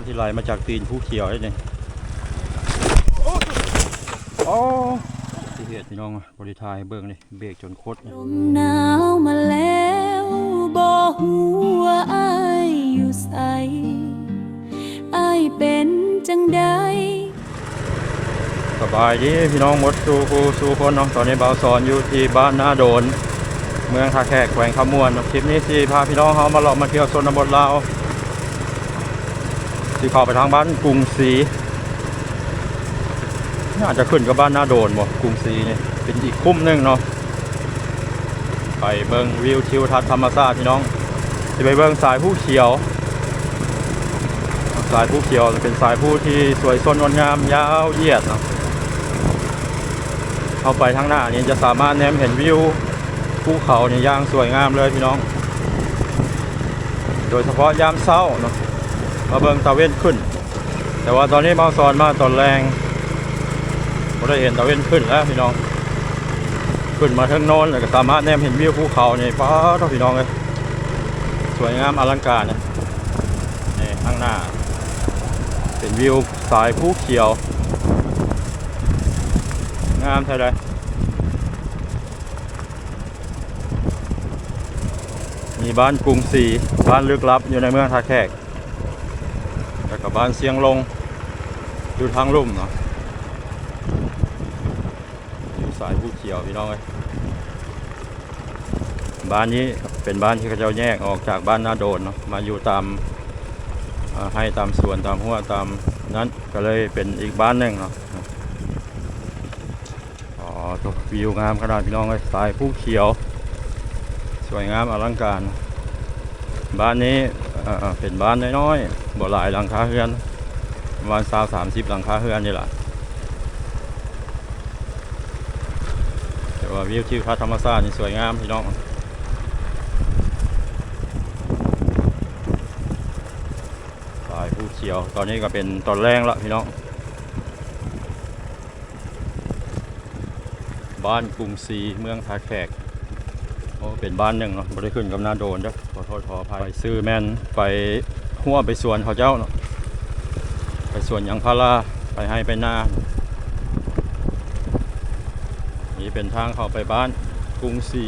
ำที่ไหลมาจากตีนผู้เขียวนี่นี่โอ้ที่เหตุพี่น้องอะบริทายเบิ่งนี่เบรกจนโคตรลมหนาวมาแล้วบอกหัวาอายอยู่ใสอายเป็นจังใดสบายดีพี่น้องหมดสู่ครูสู่คนเนาะตอนนี้บ่าวสอนอยู่ที่บ้านนาโดน เมืองท่าแขกแขวงขมวนคลิปนี้สิพาพี่น้องเขามาเลาะมาเที่ยวชนบทลาว สิเข้าไปทางบ้านกรุงศรีน่าจะขึ้นกับบ้านหน้าโดนบ่กรุงศรีนี่เป็นอีกคุ้มหนึงเนาะไปเบิงวิวทิวทัศน์ธรรมชาติพี่น้องสิไปเบิงสายผู้เขียว สายผู้เขียวจะเป็นสายผู้ที่สวยสดงดงามยาวเหยียดเนาะเข้าไปทางหน้านี้จะสามารถแนมเห็นวิวภูเขาเนี่ยย่างสวยงามเลยพี่น้อง โดยเฉพาะยามเช้าเนาะ มาเบิงตะเวนขึ้น แต่ว่าตอนนี้มาสอนมาตอนแรงเราได้เห็นตะเวนขึ้นแล้วพี่น้อง ขึ้นมาเทิงโน้นแล้วก็สามารถแนมเห็นวิวภูเขาเนี่ยฟ้าเท่าพี่น้องเลยสวยงามอลังการเนี่ยนี่ข้างหน้า เป็นวิวสายภูเขียว งามเท่าไรมีบ้านกรุงศรีบ้านลึกลับอยู่ในเมืองท่าแขก แล้วก็บ้านเสียงลง อยู่ทางลุ่มเนาะอยู่สายผู้เขียวพี่น้องเอ้ยบ้านนี้เป็นบ้านที่เขาเจ้าแยกออกจากบ้านนาโดนเนาะมาอยู่ตามาให้ตามสวนตามหัวตามนั้นก็เลยเป็นอีกบ้านหนึ่งเนาะอ๋อตัววิวงามขนาดพี่น้องเลยสายผู้เขียว สวยงามอลังการ บ้านนี้เอ่อเป็นบ้านน้อยๆ บ่หลายหลังคาเรือนประมาณสาวสามสิบหลังคาเรือนนี่แหละแต่ว่าวิวทิวทัศน์ธรรมชาตินี่สวยงามพี่น้องสายผู้เขียว ตอนนี้ก็เป็นตอนแรงละพี่น้อง บ้านกรุงศรีเมืองท่าแขกโอ้เป็นบ้านหนึ่งเนาะไม่ได้ขึ้นกับหน้าโดนเด้อขอโทษขออภัยไปซื้อแม่นไป หัวไปสวนเขาเจ้าเนาะไปสวนยางพาราไปให้ไปน้านี่เป็นทางเข้าไปบ้านกรุงศรี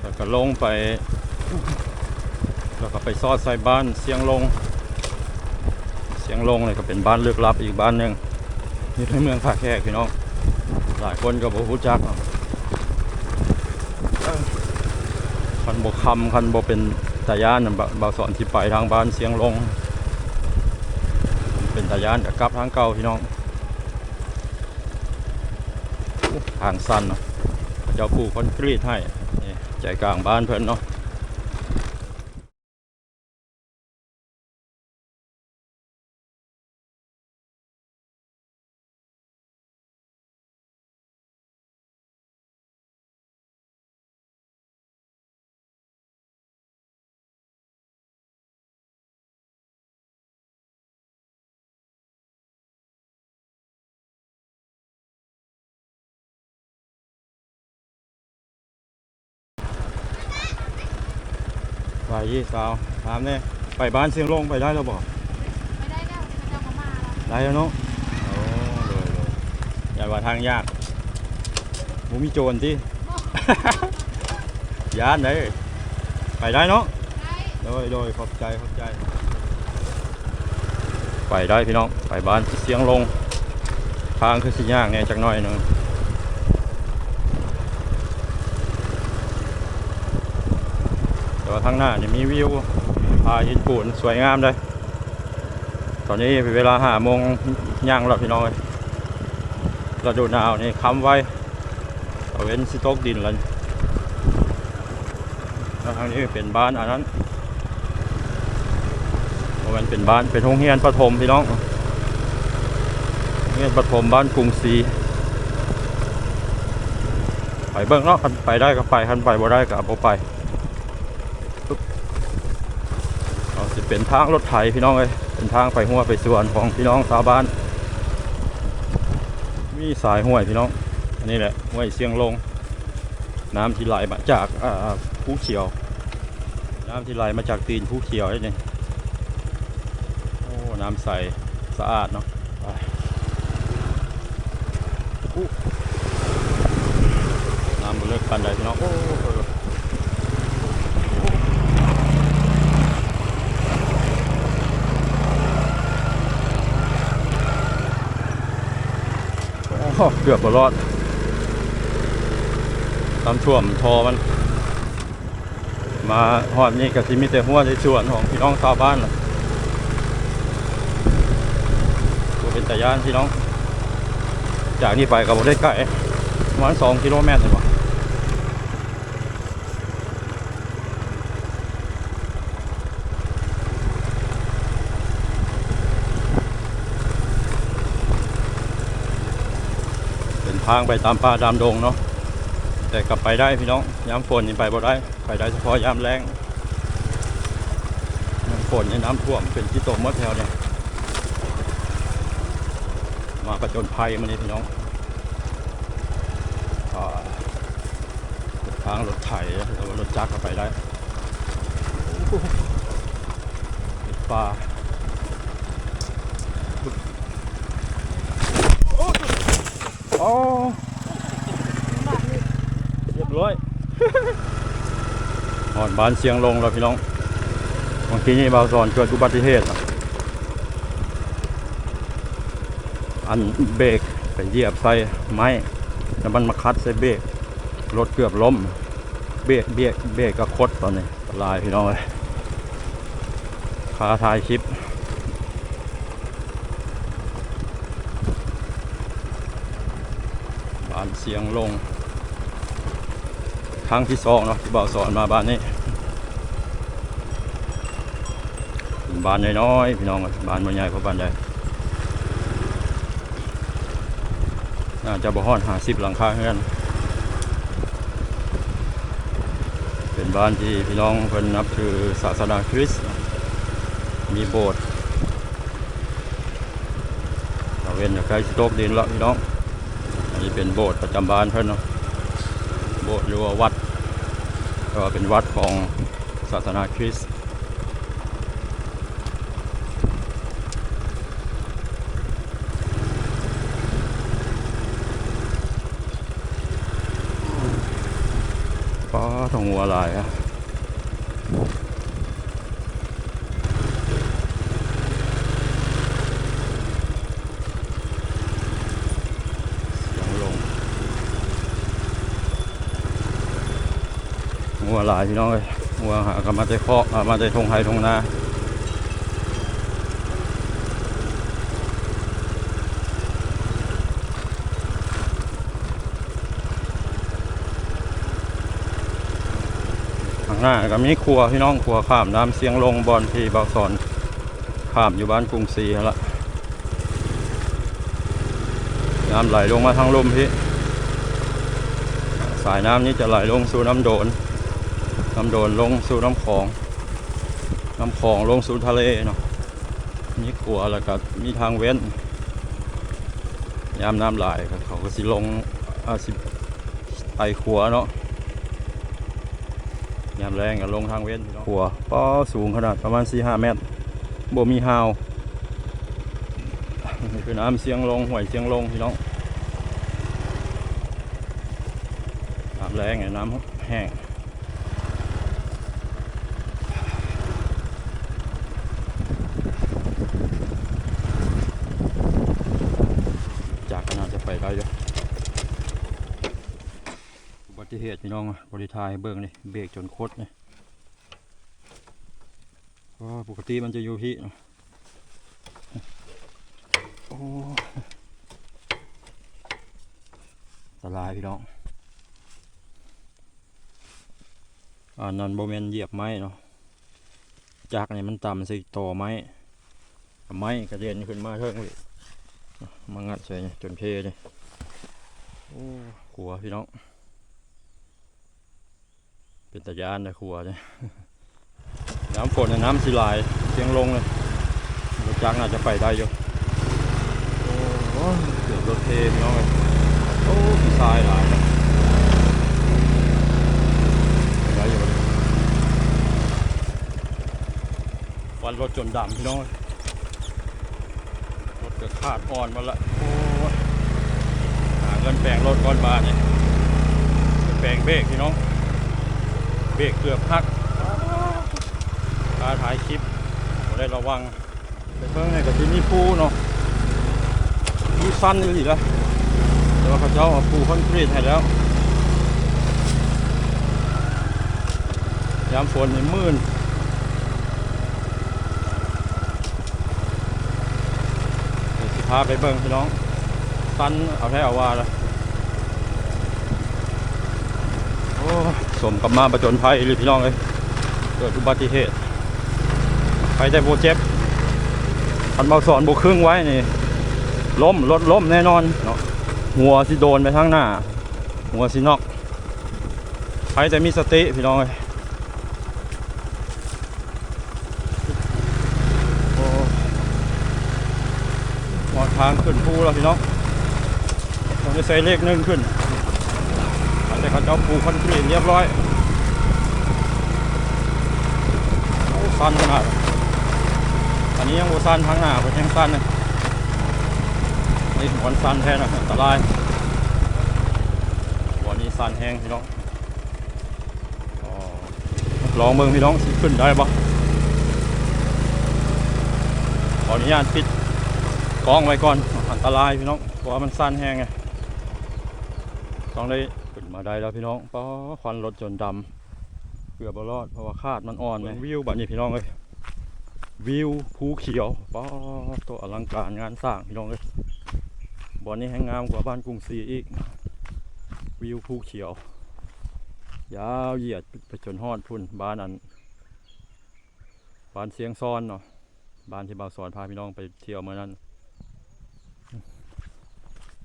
แล้วก็ลงไป แล้วก็ไปซอดใส่บ้านเสียงลง เสียงลงเลยก็เป็นบ้านลึกลับอีกบ้านหนึ่งอยู่ในเมืองท่าแขกพี่น้องหลายคนก็บอกรู้จักคันบกคำคันบกเป็น ตายานเบบ่าวสอนที่ไปทางบ้านเสียงลง เป็นตายานกับกลับทางเก่าพี่น้องทางสั้นเนาะเจ้าผู้คอนกรีตให้ใจกลางบ้านเพื่อนเนาะ ยี่สาวถามเนี่ยไปบ้านเสียงลงไปได้แล้วบ่ไม่ได้แล้วเจ้ามามาแล้วได้แล้วเนาะโอ้เลยเลยอย่าว่าทางยากหมูมีโจรที่ ยานเลยไปได้เนาะโดยโดยขอบใจขอบใจ ไปได้พี่น้องไปบ้านเสียงลง ทางคือสิยากเนี่ยจักหน่อยหนึง แต่ว่าทางหน้าเนี่ยมีวิวพาหินปูนสวยงามเลย ตอนนี้เป็นเวลาห้าโมงย่างแล้วพี่น้องเอ้ยฤดูหนาวนี่ค้ำไว้เอาเว้นสิตกดินแล้วแล้วทางนี้เป็นบ้านอันนั้นมันเป็นบ้านเป็นโรงเรียนประถมพี่น้องเรียนประถมบ้านกรุงศรีไปเบิ่งเนาะคันไปได้ก็ไปคันไปบ่ได้ก็บ่ไปปึ๊บ เป็นทางรถไถพี่น้องเอ้ยเป็นทางไปหัวไปสวนของพี่น้องชาวบ้าน มีสายห้วยพี่น้อง อันนี้แหละห้วยเสียงลง น้ำที่ไหลมาจากภูเขียว น้ำที่ไหลมาจากตีนภูเขียวนี่โอ้น้ำใสสะอาดเนาะน้ำเลิกกันได้พี่น้องโอ้โหโอ้โห เกือบบ่รอดตามท่วมทอมัน มาหอดนี่ก็สิมีแต่หัวในส่วนของพี่น้องชาวบ้านล่ะตัวเป็นแต่ยานพี่น้อง จากนี้ไปกับบได้ไกลประมาณสองกิโลเมตรเลยว่ะ ทางไปตามป่าตามดงเนาะแต่กลับไปได้พี่น้องยามฝนนี่ไปบ่ได้ ไปได้เฉพาะยามแรงยามฝนในน้ำท่วมเป็นที่โตมดแถวเนี่ยมาประจนภัยมานี่พี่น้องทางรถไถแล้วารถจักรก็ไปได้ป็นป่าโอ้เรียบร้อย หอนบานเสียงลงแล้วพี่น้องบางทีนี่บาวสอนเกิดอุบัติเหตุอะอันเบรกไปเหยียบใส่ไม้แล้วมันมาคัดใส่เบรกรถเกือบล้ม เบรกเบรกเบรกก็คดตอนนี้อันตรายพี่น้องเลยคาทายคลิปบานเสียงลง ครั้งที่สองเนาะที่บ่าวสอนมาบ้านนี้เป็นบ้านน้อยๆพี่น้องบ้านมันใหญ่เพราะบ้านใหญ่น่าจะบ่ฮอดหาสิบหลังคาเฮือนเป็นบ้านที่พี่น้องเพิ่นนับถือศาสนาคริสต์มีโบสถ์เราเวนจากใกล้สตกดินล้วพี่น้อง อันนี้เป็นโบสถ์ประจำบ้านเพิ่นเนาะ โบสถ์หรือว่าวัด ก็เป็นวัดของศาสนาคริสต์ป้าทองหัวลายอะเสียงลง งัวหลายพี่น้องเลยงัวหากมาได้เคาะอ่ามาได้ทงไฮทงนาข้างหน้าก็มีครัวพี่น้องครัวข้ามน้ำเสียงลงบอลที่บาสอนข้ามอยู่บ้านกรุงศรีนั่นละน้ำไหลลงมาทางลมพี่ สายน้ำนี้จะไหลลงสู่น้ำโดน น้ำโดนลงสู่น้ำคลองน้ำคลองลงสู่ทะเลเนาะมีขัวแล้วก็มีทางเว้น ยามน้ำไหลก็เขาก็สิลงอาสิไตขัวเนาะยามแรงก็ลงทางเว้นขัวป้อสูงขนาดประมาณ4-5เมตรบ่มีหาวนี่คือน้ำเสียงลงห่วยเสียงลงพี่น้องน้ำแรงไงน้ำแห้งจากขนาดจะไปได้อยู่อุบั ติเหตุพี่น้องบริทายเบิ่งนี่เบรกจนคดนี่ก็ปกติมันจะอยู่ที่โอ้ตรายพี่น้องอันนั้นโบเมนเหยียบไม้เนาะจากนี่มันต่ำสิต่อไม้ไม้กระเด็นขึ้นมาเท่งเลยมางัดใส่นี่จนเพเลยโอ้ขัวพี่น้อง เป็นตะยานเลยขัวเลยน้ำฝนน่ะน้ำสิหลายเสียงลงเลยรถจักรน่าจะไปได้อยู่โอ้เกือบรถเทพี่น้องเลยโอ้พี่ทรายหลายนะได้อยู่เลยวันรถจนดำพี่น้องเกิดขาดอ่อนมาละโอ้หาเงินแปลงรถก้อนบาทเนี่ยแปลงเบรกพี่น้อง เบรกเกือบหักการถ่ายคลิปบ่ได้ระวังไปเพิ่งในกับที่นี่ปูเนาะปูสั้นอยู่อีกแล้วแต่ว่าเขาเจ้าเอาปูคอนกรีตให้แล้วยามฝนนี่มื่นเดี๋ยวสิพาไปเบิ่งพี่น้องสั้นเอาให้เอาว่าละโอ้ สมกับมาประจนภัยเลยพี่น้องเลยเกิดอุบัติเหตุไปแต่โบเจ็บพันเบาสอนโบครึ่งไว้นี่ล้มรถล้มแน่นอนเนาะหัวสิโดนไปทางหน้า หัวสินอกไปแต่มีสติพี่น้องเลยโอ้หมดทางขึ้นภูแล้วพี่น้องต้องได้ใส่เลขหนึ่งขึ้น เขาเจ้าปูคอนกรีตเรียบร้อยสั้นขนาดอันนี้ยังโบสั้นทางหน้าเป็นยังสั้นเลยนี่หัวสั้นแท้นะอันตรายหัวนี้สั้นแห้งพี่น้องอลองเบิ่งพี่น้องสิขึ้นได้ปะขออนุญาตปิดกล้องไว้ก่อน อันตรายพี่น้องเพราะว่ามันสั้นแห้งไง ต้องได้ขึ้นมาได้แล้วพี่น้องเพราะควันรถจนดำเกือบบรอดเพราะว่าคาดมันอ่อนเลยวิวแบบนี้พี่น้องเลยวิวภูเขียวป้าดตัวอลังการงานสร้างพี่น้องเลยบ่อนนี้แห้งงามกว่าบ้านกรุงศรีอีก วิวภูเขียว ยาวเหยียดไปจนฮอดพุ่นบ้านอันบ้านเสียงซ้อนเนาะบ้านที่บ่าวสอนพาพี่น้องไปเที่ยวเมื่อนั้น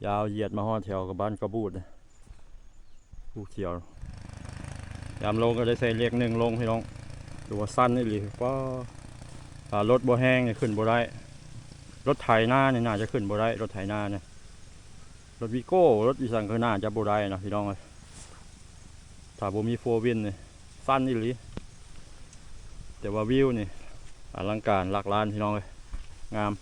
ยาวเหยียดมาฮอดแถวกับบ้านกระบูดน่ะ ภูเขียวยามลงก็ได้ใส่เลขหนึ่งลงพี่น้องดูว่าสั้นนี่หรือป้าอ่ารถบ่แห้งเนี่ยขึ้นบ่ได้ รถไถนาเนี่ยน่าจะขึ้นบ่ได้ รถไถนาเนี่ยรถวิโก้ รถอีสังก็น่าจะบ่ได้นะพี่น้องเลยถ้าบ่มีโฟวินเนี่ยสั้นอีหลีแต่ว่าวิวนี่อลังการหลักล้านพี่น้องเลยงาม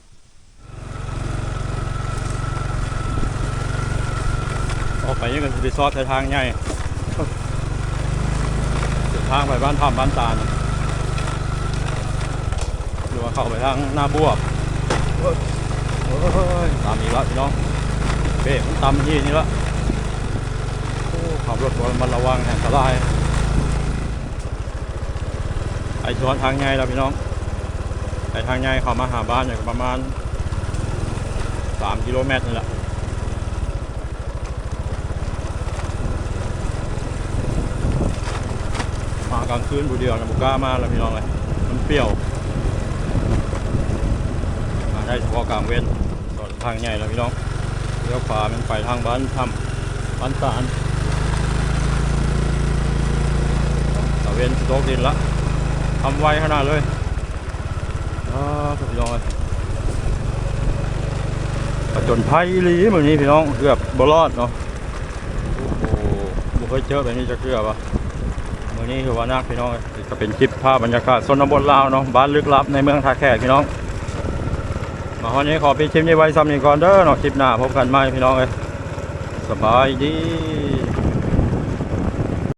ออก ไปยังกันสิไปซอดทางใหญ่เดินทางไปบ้านทำบ้านตาลหรือว่าเข้าไปทางหน้าบวบตามอีกแล้วพี่น้องเบรกมันตามที่นี่ละขับรถมันระวังแห่งตรายไอ้ชวนทางไงแล้วพี่น้องไอ้ทางไงเข้ามาหาบ้านอย่างประมาณสามกิโลเมตรนี่แหละ มากลางคืนบูเดียวนะบุกล้ามาแล้วพี่น้องเลยมันเปรี้ยวมาได้เฉพาะกลางเว้นส่วนทางใหญ่แล้วพี่น้องเลี้ยวขวามันไปทางบ้านทำบ้านสารตะเวนโตกดินละทำไวขนาดเลยอ้าพี่น้องเลยประจนภัยลีเหมือนนี้พี่น้องเกือบบรอดเนาะโอ้โหบุเคยเจอแบบนี้จะเกือบอะ วันนี้คือว่านักพี่น้องก็เป็นคลิปภาพบรรยากาศชนบนลาวเนาะบ้านลึกลับในเมืองท่าแขกพี่น้อง มาวันนี้ขอปิดคลิปนี้ไว้ซ้ำนี้ก่อนเด้อเนาะคลิปหน้าพบกันใหม่พี่น้องเอ้ยสบายดี